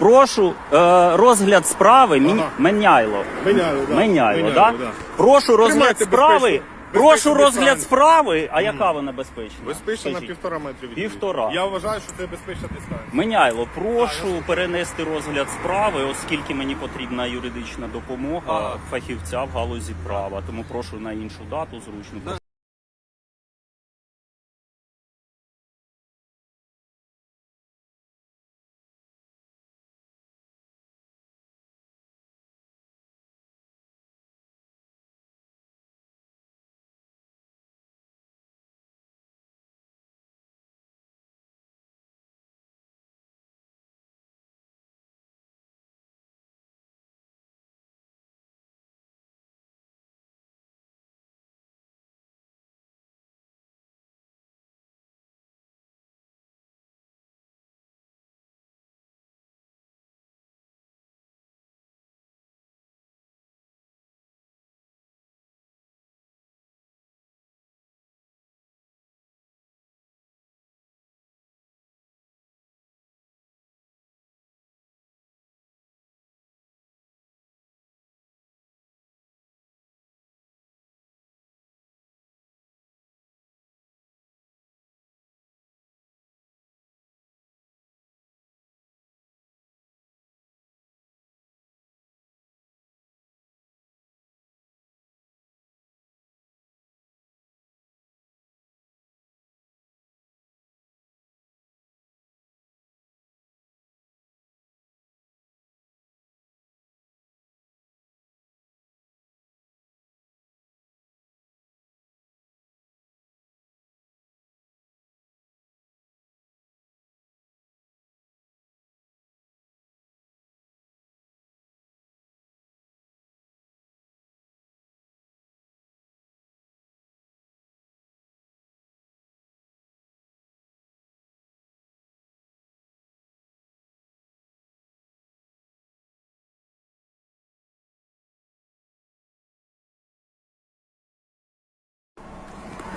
Прошу е, розгляд справи Мін- Ага. Меняйло. Меняйло, да. Меняйло, Меняйло, да? да. Прошу розгляд Тримайте справи. безпечно- Прошу розгляд дистанцію. справи. А яка вона безпечна? Безпечно на Скажіть. півтора метри від Півтора. Я вважаю, що це безпечна дистанція. Меняйло, прошу перенести розгляд справи, оскільки мені потрібна юридична допомога фахівця в галузі права. Тому прошу на іншу дату зручну.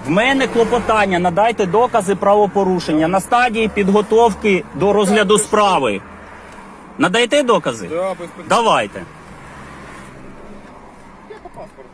В мене клопотання. Надайте докази правопорушення на стадії підготовки до розгляду справи. Надайте докази? Да, без питань. Давайте. Я по паспорту.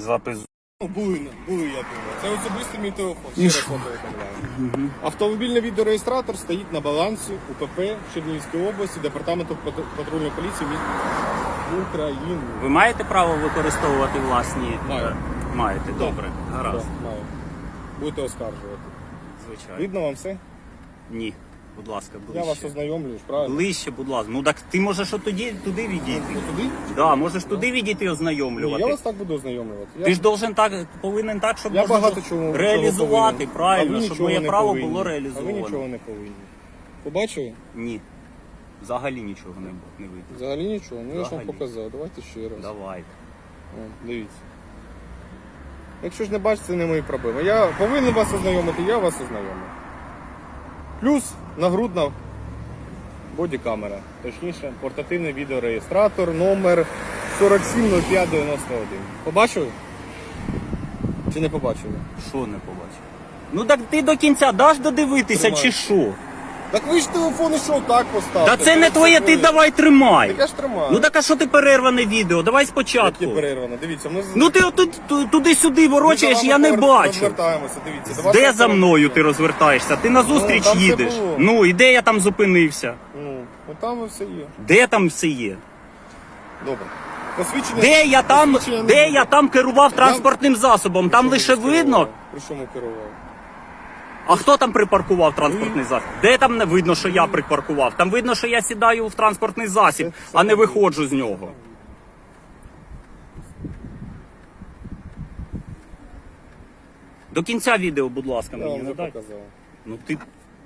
Запис. Ну, Були, були, я думаю. Це особистий мій телефон. Ще раз вам повідомляю. Автомобільний відеореєстратор стоїть на балансі УПП Чернігівської області, департаменту пат- патрульної поліції міст України. Ви маєте право використовувати власні? Маю. Маєте, добре. Гаразд. Так, маю. Будете оскаржувати. Звичайно. Видно вам все? Ні. Будь ласка, Я вас ознайомлю, правильно? Ближче, будь ласка. Ну так ти можеш отоді туди відійти. Ну, туди? Да, можеш туди відійти і Ні, ознайомлювати. я вас так буду ознайомлювати. Я, Ти ж должен так, повинен так, щоб я можна багато було реалізувати, чого повинен. правильно, А ви щоб нічого моє не право повинні. було А ви реалізовано. нічого не повинні. Побачили? Ні. Взагалі нічого не, не вийде. Взагалі нічого. Ну я ж вам Взагалі. показав. Давайте ще раз. Давайте. О, дивіться. Якщо ж не бачите, це не мої проблеми. Я повинен вас ознайомити, я вас ознайомив. Плюс нагрудна бодікамера. Точніше, портативний відеореєстратор номер 470591. Побачили? Чи не побачили? Що не побачив? Ну так ти до кінця даш додивитися Тримаю. чи що? Так ви ж телефон що так поставте? Та це не твоє, ти давай тримай. Так я ж тримаю. Ну так а що ти перерване відео? Давай спочатку. Яке перервано. Дивіться, ми Ну ти отут ту- туди-сюди ворочаєш, я не бачу. Розвертаємося, дивіться. до Де за мною ти розвертаєшся? Ти на зустріч там все їдеш. було. Ну і де я там зупинився? Ну, от там все є. Де там все є? Добре. Посвідчення... Де я там, посвідчення не де я там керував транспортним засобом? Там При лише чому видно. керував? При чому керував? А хто там припаркував транспортний засіб? Де там не видно, що я припаркував? Там видно, що я сідаю в транспортний засіб, а не виходжу з нього. До кінця відео, будь ласка, Я мені вам вже надай. показав. Ну ти,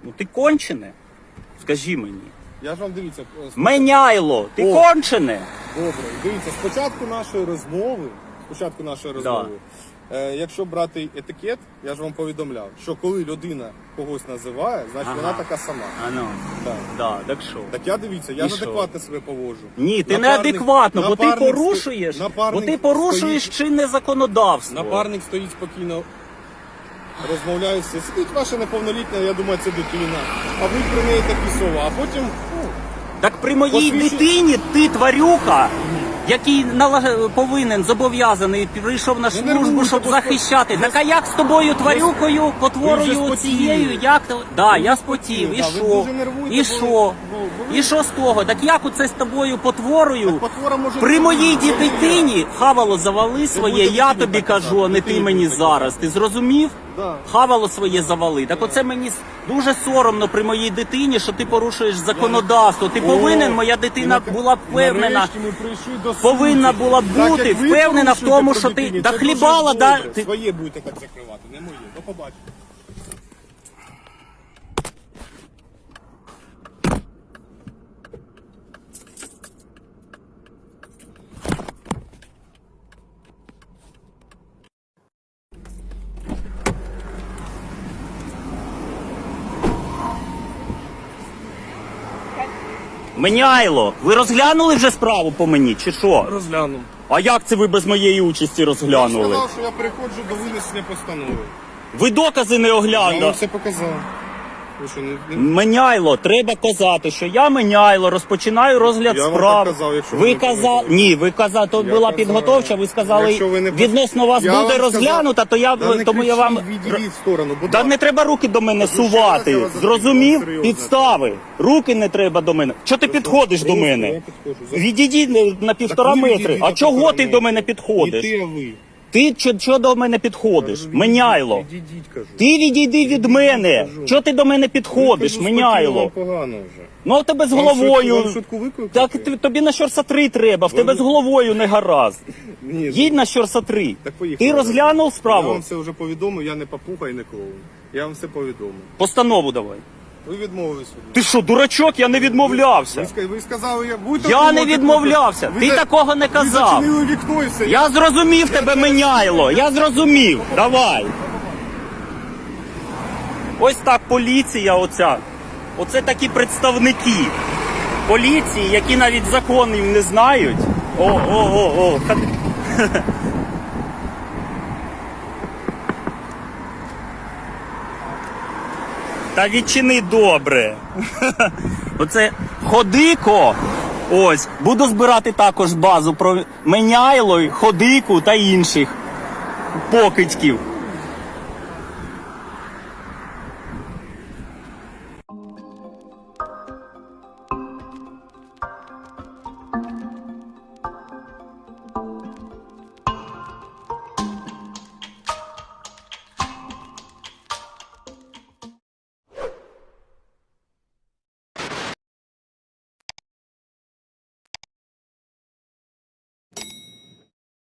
ну ти кончене? Скажи мені. Я ж вам дивіться. е, сп- Меняйло, ти О. кончене? Добре, дивіться, спочатку нашої розмови, спочатку нашої розмови, якщо брати етикет, я ж вам повідомляв, що коли людина когось називає, значить Ага. вона така сама. А ну, Так. да, так що? Так я дивіться, я І себе поводжу. Ні, ти неадекватно, бо ти порушуєш, бо ти порушуєш стоїть- чинне законодавство. Напарник стоїть спокійно, розмовляє все. Сидить ваша неповнолітня, я думаю, це дитина. А ви при неї такі слова. А потім, ну, Так при моїй Посвідчи- дитині ти тварюка, який налаг... повинен зобов'язаний прийшов на службу, нервуйте, щоб захищати. Так а як з тобою тварюкою, ви вже потворою спотіли. цією, як то. Да, я спотів. І да, ви що? дуже нервуєте, І бо- що? бо- бо ви- І що з того? Так як оце з тобою потворою? потвора може При моїй дитині хавало завали своє, будете я тобі так кажу, а не ти ти мені зараз. Ти зрозумів? Да. Хавало своє завали. Так оце мені с- дуже соромно при моїй дитині, що ти порушуєш законодавство. Ти повинен, моя дитина на- була впевнена. Нарешті ми прийшли до суті. Повинна була Так, бути як ви впевнена в порушуєте тому, що ти- дитині, да це хлібала, дуже да, добре. ти- Своє будете так закривати, не моє. До побачення. Меняйло, ви розглянули вже справу по мені, чи що? Розглянув. А як це ви без моєї участі Я розглянули? сказав, що я переходжу до винесення постанови. Ви докази не Я вам оглянули. все показав. Ви що, не, не... Меняйло, треба казати, що я меняйло, розпочинаю розгляд Я вам справ. так казав, якщо ви ви не казали, ні, ви казали, то Я була казав. підготовча, ви сказали, Якщо ви не пос- відносно вас Я буде вам сказав- розглянута, то я Да не тому я вам. відійдіть в сторону, будь Та ласка. не треба руки до мене ще раз сувати. я вас Зрозумів? запитую, серйозно. Підстави. Руки не треба до мене. Чого ти підходиш до мене? підходжу. За- Відійди на- на півтора Так ви метри. відійдіть А на чого півтора ти метри. до мене підходиш? І ти, а ви. Ти чо, чо до мене підходиш? Меняйло. Відійдіть, кажу. Ти відійди від мене. Чого ти до мене підходиш? Кажу, Меняйло. спокійно, Погано вже. Ну а в тебе з Вам головою. швидку- вам швидку викликати? Так ти- тобі на Щорса 3 треба, в тебе з головою не гаразд. Ні, Їдь на Щорса 3. Так поїхали. Ти розглянув Я справу? вам все вже повідомив, я не папуга і не клоун. Я вам все повідомив. Постанову давай. Ви відмовились. від Ти що, дурачок, я не відмовлявся. ска- ви сказали, я будете Я не відмовлявся. копію? Ти за- такого не Ви казав. зачинили вікно і все. Я зрозумів тебе, меняйло. Я зрозумів. Давай. Ось так поліція оця. Оце такі представники поліції, які навіть законів не знають. О, о, о, о. Та відчини добре. Оце ходико. Ось, буду збирати також базу про Меняйло, ходику та інших покидьків.